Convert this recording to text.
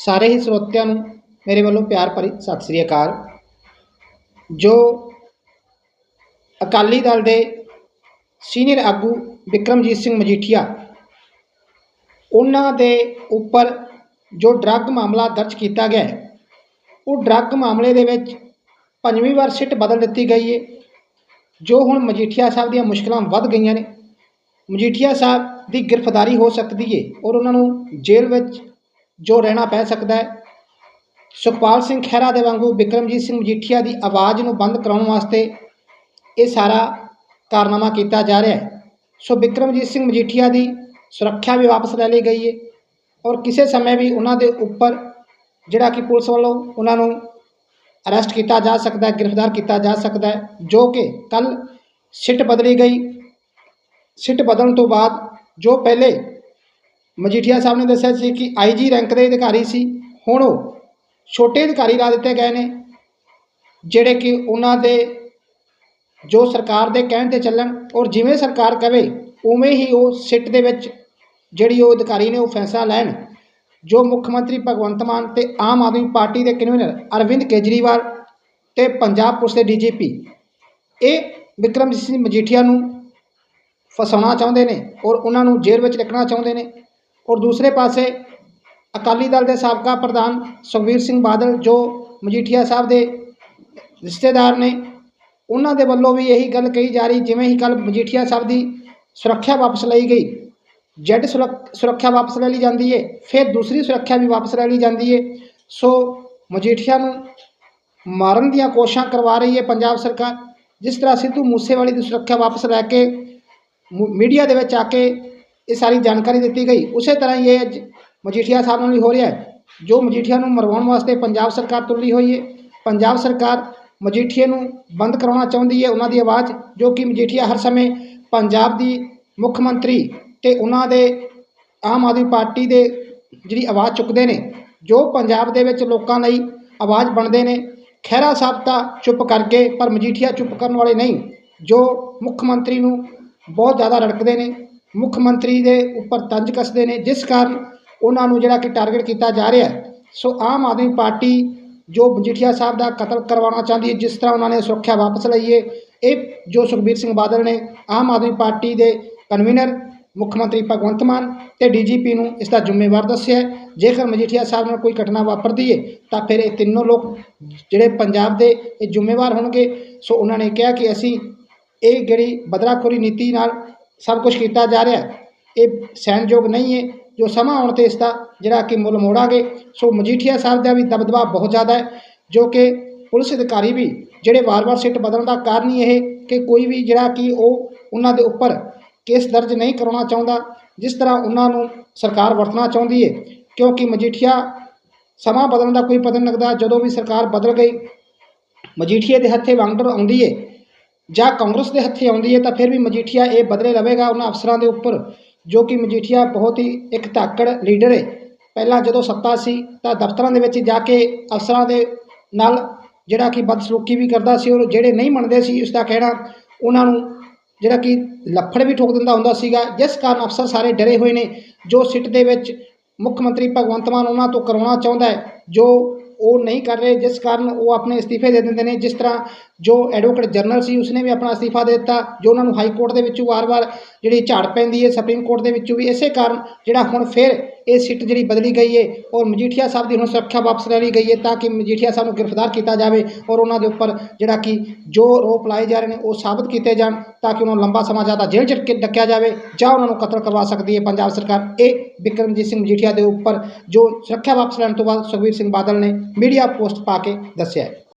ਸਾਰੇ ਹੀ ਸਰੋਤਿਆਂ ਨੂੰ ਮੇਰੇ ਵੱਲੋਂ ਪਿਆਰ ਭਰੀ ਸਤਿ ਸ੍ਰੀ ਅਕਾਲ। ਜੋ ਅਕਾਲੀ ਦਲ ਦੇ ਸੀਨੀਅਰ ਆਗੂ ਵਿਕਰਮਜੀਤ ਸਿੰਘ ਮਜੀਠੀਆ, ਉਹਨਾਂ ਦੇ ਉੱਪਰ ਜੋ ਡਰੱਗ ਮਾਮਲਾ ਦਰਜ ਕੀਤਾ ਗਿਆ ਹੈ, ਉਹ ਡਰੱਗ ਮਾਮਲੇ ਦੇ ਵਿੱਚ ਪੰਜਵੀਂ ਵਾਰ ਸਿੱਟ ਬਦਲ ਦਿੱਤੀ ਗਈ ਹੈ ਜੋ ਹੁਣ ਮਜੀਠੀਆ ਸਾਹਿਬ ਦੀਆਂ ਮੁਸ਼ਕਲਾਂ ਵੱਧ ਗਈਆਂ ਨੇ। ਮਜੀਠੀਆ ਸਾਹਿਬ ਦੀ ਗ੍ਰਿਫਤਾਰੀ ਹੋ ਸਕਦੀ ਹੈ ਔਰ ਉਹਨਾਂ ਨੂੰ ਜੇਲ੍ਹ ਵਿੱਚ ਜੋ ਰਹਿਣਾ ਪੈ ਸਕਦਾ ਹੈ। ਸੁਖਪਾਲ ਸਿੰਘ ਖਹਿਰਾ ਦੇ ਵਾਂਗੂ ਵਿਕਰਮਜੀਤ ਸਿੰਘ ਮਜੀਠੀਆ ਦੀ ਆਵਾਜ਼ ਨੂੰ ਬੰਦ ਕਰਾਉਣ ਵਾਸਤੇ ਇਹ ਸਾਰਾ ਕਾਰਨਾਮਾ ਕੀਤਾ ਜਾ ਰਿਹਾ ਹੈ। ਸੋ ਵਿਕਰਮਜੀਤ ਸਿੰਘ ਮਜੀਠੀਆ ਦੀ ਸੁਰੱਖਿਆ ਵੀ ਵਾਪਸ ਲੈ ਲਈ ਗਈ ਹੈ ਔਰ ਕਿਸੇ ਸਮੇਂ ਵੀ ਉਹਨਾਂ ਦੇ ਉੱਪਰ ਜਿਹੜਾ ਕਿ ਪੁਲਿਸ ਵੱਲੋਂ ਉਹਨਾਂ ਨੂੰ ਅਰੈਸਟ ਕੀਤਾ ਜਾ ਸਕਦਾ ਹੈ, ਗ੍ਰਿਫਤਾਰ ਕੀਤਾ ਜਾ ਸਕਦਾ ਹੈ, ਜੋ ਕਿ ਕੱਲ ਸਿੱਟ ਬਦਲੀ ਗਈ। ਸਿੱਟ ਬਦਲਣ ਤੋਂ ਬਾਅਦ ਜੋ ਪਹਿਲੇ ਮਜੀਠੀਆ ਸਾਹਿਬ ਨੇ ਦੱਸਿਆ ਸੀ ਕਿ ਆਈਜੀ ਰੈਂਕ ਦੇ ਅਧਿਕਾਰੀ ਸੀ, ਹੁਣ ਉਹ ਛੋਟੇ ਅਧਿਕਾਰੀ ਲਾ ਦਿੱਤੇ ਗਏ ਨੇ, ਜਿਹੜੇ ਕਿ ਉਹਨਾਂ ਦੇ ਜੋ ਸਰਕਾਰ ਦੇ ਕਹਿਣ ਤੇ ਚੱਲਣ ਔਰ ਜਿਵੇਂ ਸਰਕਾਰ ਕਵੇ, ਉਵੇਂ ਹੀ ਉਹ ਸਿੱਟ ਦੇ ਵਿੱਚ ਜਿਹੜੀ ਉਹ ਅਧਿਕਾਰੀ ਨੇ ਉਹ ਫੈਸਲਾ ਲੈਣ, ਜੋ ਮੁੱਖ ਮੰਤਰੀ ਭਗਵੰਤ ਮਾਨ ਤੇ ਆਮ ਆਦਮੀ ਪਾਰਟੀ ਦੇ ਕਨਵੀਨਰ ਅਰਵਿੰਦ ਕੇਜਰੀਵਾਲ ਤੇ ਪੰਜਾਬ ਪੁਲਿਸ ਦੇ ਡੀਜੀਪੀ ਇਹ ਵਿਕਰਮਜੀਤ ਸਿੰਘ ਮਜੀਠੀਆ ਨੂੰ ਫਸਾਉਣਾ ਚਾਹੁੰਦੇ ਨੇ ਔਰ ਉਹਨਾਂ ਨੂੰ ਜੇਲ੍ਹ ਵਿੱਚ ਰੱਖਣਾ ਚਾਹੁੰਦੇ ਨੇ। ਔਰ ਦੂਸਰੇ ਪਾਸੇ ਅਕਾਲੀ ਦਲ ਦੇ ਸਾਬਕਾ ਪ੍ਰਧਾਨ ਸੁਖਬੀਰ ਸਿੰਘ ਬਾਦਲ, ਜੋ ਮਜੀਠੀਆ ਸਾਹਿਬ ਦੇ ਰਿਸ਼ਤੇਦਾਰ ਨੇ, ਉਹਨਾਂ ਦੇ ਵੱਲੋਂ ਵੀ ਇਹੀ ਗੱਲ ਕਹੀ ਜਾ ਰਹੀ, ਜਿਵੇਂ ਹੀ ਕੱਲ ਮਜੀਠੀਆ ਸਾਹਿਬ ਦੀ ਸੁਰੱਖਿਆ ਵਾਪਸ ਲਈ ਗਈ। ਜੈਡ ਸੁਰੱਖ- ਸੁਰੱਖਿਆ ਵਾਪਸ ਲੈ ਲਈ ਜਾਂਦੀ ਹੈ ਫਿਰ ਦੂਸਰੀ ਸੁਰੱਖਿਆ ਵੀ ਵਾਪਸ ਲੈ ਲਈ ਜਾਂਦੀ ਹੈ ਸੋ ਮਜੀਠੀਆ ਨੂੰ ਮਾਰਨ ਦੀਆਂ ਕੋਸ਼ਿਸ਼ਾਂ ਕਰਵਾ ਰਹੀ ਹੈ ਪੰਜਾਬ ਸਰਕਾਰ, ਜਿਸ ਤਰ੍ਹਾਂ ਸਿੱਧੂ ਮੂਸੇਵਾਲੀ ਦੀ ਸੁਰੱਖਿਆ ਵਾਪਸ ਲੈ ਕੇ, ਮੁ- ਮੀਡੀਆ ਦੇ ਵਿੱਚ ਆ ਕੇ ਇਹ ਸਾਰੀ ਜਾਣਕਾਰੀ ਦਿੱਤੀ ਗਈ। ਉਸੇ ਤਰ੍ਹਾਂ ਹੀ ਇਹ ਅੱਜ ਮਜੀਠੀਆ ਸਾਹਿਬ ਨਾਲ ਵੀ ਹੋ ਰਿਹਾ ਹੈ। ਜੋ ਮਜੀਠੀਆ ਨੂੰ ਮਰਵਾਉਣ ਵਾਸਤੇ ਪੰਜਾਬ ਸਰਕਾਰ ਤੁਲੀ ਹੋਈ ਹੈ। ਪੰਜਾਬ ਸਰਕਾਰ ਮਜੀਠੀਏ ਨੂੰ ਬੰਦ ਕਰਾਉਣਾ ਚਾਹੁੰਦੀ ਹੈ। ਉਹਨਾਂ ਦੀ ਆਵਾਜ਼, ਜੋ ਕਿ ਮਜੀਠੀਆ ਹਰ ਸਮੇਂ ਪੰਜਾਬ ਦੀ ਮੁੱਖ ਮੰਤਰੀ ਤੇ ਉਹਨਾਂ ਦੇ ਆਮ ਆਦਮੀ ਪਾਰਟੀ ਦੇ ਜਿਹੜੀ ਆਵਾਜ਼ ਚੁੱਕਦੇ ਨੇ, ਜੋ ਪੰਜਾਬ ਦੇ ਵਿੱਚ ਲੋਕਾਂ ਲਈ ਆਵਾਜ਼ ਬਣਦੇ ਨੇ, ਖਹਿਰਾ ਸਾਹਿਬ ਤਾਂ ਚੁੱਪ ਕਰਕੇ, ਪਰ ਮਜੀਠੀਆ ਚੁੱਪ ਕਰਨ ਵਾਲੇ ਨਹੀਂ, ਜੋ ਮੁੱਖ ਮੰਤਰੀ ਨੂੰ ਬਹੁਤ ਜ਼ਿਆਦਾ ਰੜਕਦੇ ਨੇ। ਮੁੱਖ ਮੰਤਰੀ ਦੇ ਉੱਪਰ ਤੰਜ ਕੱਸਦੇ ਨੇ, ਜਿਸ ਕਾਰਨ ਉਹਨਾਂ ਨੂੰ ਜਿਹੜਾ ਕਿ ਟਾਰਗੇਟ ਕੀਤਾ ਜਾ ਰਿਹਾ ਸੋ ਆਮ ਆਦਮੀ ਪਾਰਟੀ ਜੋ ਮਜੀਠੀਆ ਸਾਹਿਬ ਦਾ ਕਤਲ ਕਰਵਾਉਣਾ ਚਾਹੁੰਦੀ ਹੈ, ਜਿਸ ਤਰ੍ਹਾਂ ਉਹਨਾਂ ਨੇ ਸੁਰੱਖਿਆ ਵਾਪਸ ਲਈ ਹੈ, ਇਹ ਜੋ ਸੁਖਬੀਰ ਸਿੰਘ ਬਾਦਲ ਨੇ ਆਮ ਆਦਮੀ ਪਾਰਟੀ ਦੇ ਕਨਵੀਨਰ ਮੁੱਖ ਮੰਤਰੀ ਭਗਵੰਤ ਮਾਨ ਤੇ ਡੀਜੀਪੀ ਨੂੰ ਇਸ ਦਾ ਜ਼ਿੰਮੇਵਾਰ ਦੱਸਿਆ ਜੇਕਰ ਮਜੀਠੀਆ ਸਾਹਿਬ ਨਾਲ ਕੋਈ ਘਟਨਾ ਵਾਪਰਦੀ ਹੈ, ਤਾਂ ਫਿਰ ਇਹ ਤਿੰਨੋਂ ਲੋਕ ਜਿਹੜੇ ਪੰਜਾਬ ਦੇ ਇਹ ਜ਼ਿੰਮੇਵਾਰ ਹੋਣਗੇ। ਸੋ ਉਹਨਾਂ ਨੇ ਕਿਹਾ ਕਿ ਅਸੀਂ ਇਹ ਜਿਹੜੀ ਬਦਲਾਖੋਰੀ ਨੀਤੀ ਨਾਲ ਸਭ ਕੁਝ ਕੀਤਾ ਜਾ ਰਿਹਾ ਇਹ ਸਹਿਣਯੋਗ ਨਹੀਂ ਹੈ। ਜੋ ਸਮਾਂ ਆਉਣ ਤੇ ਇਸ ਦਾ ਜਿਹੜਾ ਕਿ ਮੁੱਲ ਮੋੜਾਂਗੇ, ਸੋ ਮਜੀਠੀਆ ਸਾਹਿਬ ਦਾ ਵੀ ਦਬਦਬਾ ਬਹੁਤ ਜ਼ਿਆਦਾ ਹੈ, ਜੋ ਕਿ ਪੁਲਿਸ ਅਧਿਕਾਰੀ ਵੀ ਜਿਹੜੇ ਵਾਰ-ਵਾਰ ਸਿੱਟ ਬਦਲਣ ਦਾ ਕਾਰਨ ਹੀ ਇਹ ਕਿ ਕੋਈ ਵੀ ਜਿਹੜਾ ਕਿ ਉਹ ਉਹਨਾਂ ਦੇ ਉੱਪਰ ਕੇਸ ਦਰਜ ਨਹੀਂ ਕਰਾਉਣਾ ਚਾਹੁੰਦਾ, ਜਿਸ ਤਰ੍ਹਾਂ ਉਹਨਾਂ ਨੂੰ ਸਰਕਾਰ ਵਰਤਣਾ ਚਾਹੁੰਦੀ ਹੈ। ਕਿਉਂਕਿ ਮਜੀਠੀਆ ਸਮਾਂ ਬਦਲਣ ਦਾ ਕੋਈ ਪਤਾ ਨਹੀਂ ਲੱਗਦਾ ਜਦੋਂ ਵੀ ਸਰਕਾਰ ਬਦਲ ਗਈ ਮਜੀਠੀਏ ਦੇ ਹੱਥੇ ਵਾਂਗਡਰ ਆਉਂਦੀ ਹੈ। ਜਾਂ ਕਾਂਗਰਸ ਦੇ ਹੱਥੇ ਆਉਂਦੀ ਹੈ ਤਾਂ ਫਿਰ ਵੀ ਮਜੀਠੀਆ ਇਹ ਬਦਲੇ ਲਵੇਗਾ ਉਹਨਾਂ ਅਫਸਰਾਂ ਦੇ ਉੱਪਰ, ਜੋ ਕਿ ਮਜੀਠੀਆ ਬਹੁਤ ਹੀ ਇੱਕ ਧਾਕੜ ਲੀਡਰ ਹੈ। ਪਹਿਲਾਂ ਜਦੋਂ ਸੱਤਾ ਸੀ ਤਾਂ ਦਫ਼ਤਰਾਂ ਦੇ ਵਿੱਚ ਜਾ ਕੇ ਅਫਸਰਾਂ ਦੇ ਨਾਲ ਜਿਹੜਾ ਕਿ ਬਦਸਲੂਕੀ ਵੀ ਕਰਦਾ ਸੀ ਔਰ ਜਿਹੜੇ ਨਹੀਂ ਮੰਨਦੇ ਸੀ ਉਸ ਦਾ ਕਹਿਣਾ ਉਹਨਾਂ ਨੂੰ ਜਿਹੜਾ ਕਿ ਲੱਫੜ ਵੀ ਠੋਕ ਦਿੰਦਾ ਹੁੰਦਾ ਸੀਗਾ। ਜਿਸ ਕਾਰਨ ਅਫਸਰ ਸਾਰੇ ਡਰੇ ਹੋਏ ਨੇ, ਜੋ ਸਿੱਟ ਦੇ ਵਿੱਚ ਮੁੱਖ ਮੰਤਰੀ ਭਗਵੰਤ ਮਾਨ ਉਹਨਾਂ ਤੋਂ ਕਰਾਉਣਾ ਚਾਹੁੰਦਾ ਹੈ, ਜੋ ਉਹ ਨਹੀਂ ਕਰ ਰਹੇ, ਜਿਸ ਕਾਰਨ ਉਹ ਆਪਣੇ ਅਸਤੀਫੇ ਦੇ ਦਿੰਦੇ ਨੇ। ਜਿਸ ਤਰ੍ਹਾਂ ਜੋ ਐਡਵੋਕੇਟ ਜਨਰਲ ਸੀ, ਉਸਨੇ ਵੀ ਆਪਣਾ ਅਸਤੀਫਾ ਦੇ ਦਿੱਤਾ, ਜੋ ਉਹਨਾਂ ਨੂੰ ਹਾਈ ਕੋਰਟ ਦੇ ਵਿੱਚੋਂ ਵਾਰ-ਵਾਰ ਜਿਹੜੀ ਝਾੜ ਪੈਂਦੀ ਹੈ ਸੁਪਰੀਮ ਕੋਰਟ ਦੇ ਵਿੱਚੋਂ ਵੀ, ਇਸੇ ਕਾਰਨ ਜਿਹੜਾ ਹੁਣ ਫਿਰ ਇਹ ਸਿੱਟ ਜਿਹੜੀ ਬਦਲੀ ਗਈ ਹੈ ਔਰ ਮਜੀਠੀਆ ਸਾਹਿਬ ਦੀ ਹੁਣ ਸੁਰੱਖਿਆ ਵਾਪਸ ਲੈ ਲਈ ਗਈ ਹੈ ਤਾਂ ਕਿ ਮਜੀਠੀਆ ਸਾਹਿਬ ਨੂੰ ਗ੍ਰਿਫਤਾਰ ਕੀਤਾ ਜਾਵੇ ਔਰ ਉਹਨਾਂ ਦੇ ਉੱਪਰ ਜਿਹੜਾ ਕਿ ਜੋ ਆਰੋਪ ਲਾਏ ਜਾ ਰਹੇ ਨੇ, ਉਹ ਸਾਬਤ ਕੀਤੇ ਜਾਣ ਤਾਂ ਕਿ ਉਹਨਾਂ ਨੂੰ ਲੰਬਾ ਸਮਾਂ ਜ਼ਿਆਦਾ ਜੇਲ੍ਹ 'ਚ ਡੱਕਿਆ ਜਾਵੇ ਜਾਂ ਉਹਨਾਂ ਨੂੰ ਕਤਲ ਕਰਵਾ ਸਕਦੀ ਹੈ ਪੰਜਾਬ ਸਰਕਾਰ। ਇਹ ਬਿਕਰਮਜੀਤ ਸਿੰਘ ਮਜੀਠੀਆ ਦੇ ਉੱਪਰ ਜੋ ਸੁਰੱਖਿਆ ਵਾਪਸ ਲੈਣ ਤੋਂ ਬਾਅਦ ਸੁਖਬੀਰ ਸਿੰਘ ਬਾਦਲ ਨੇ ਮੀਡੀਆ ਪੋਸਟ ਪਾ ਕੇ ਦੱਸਿਆ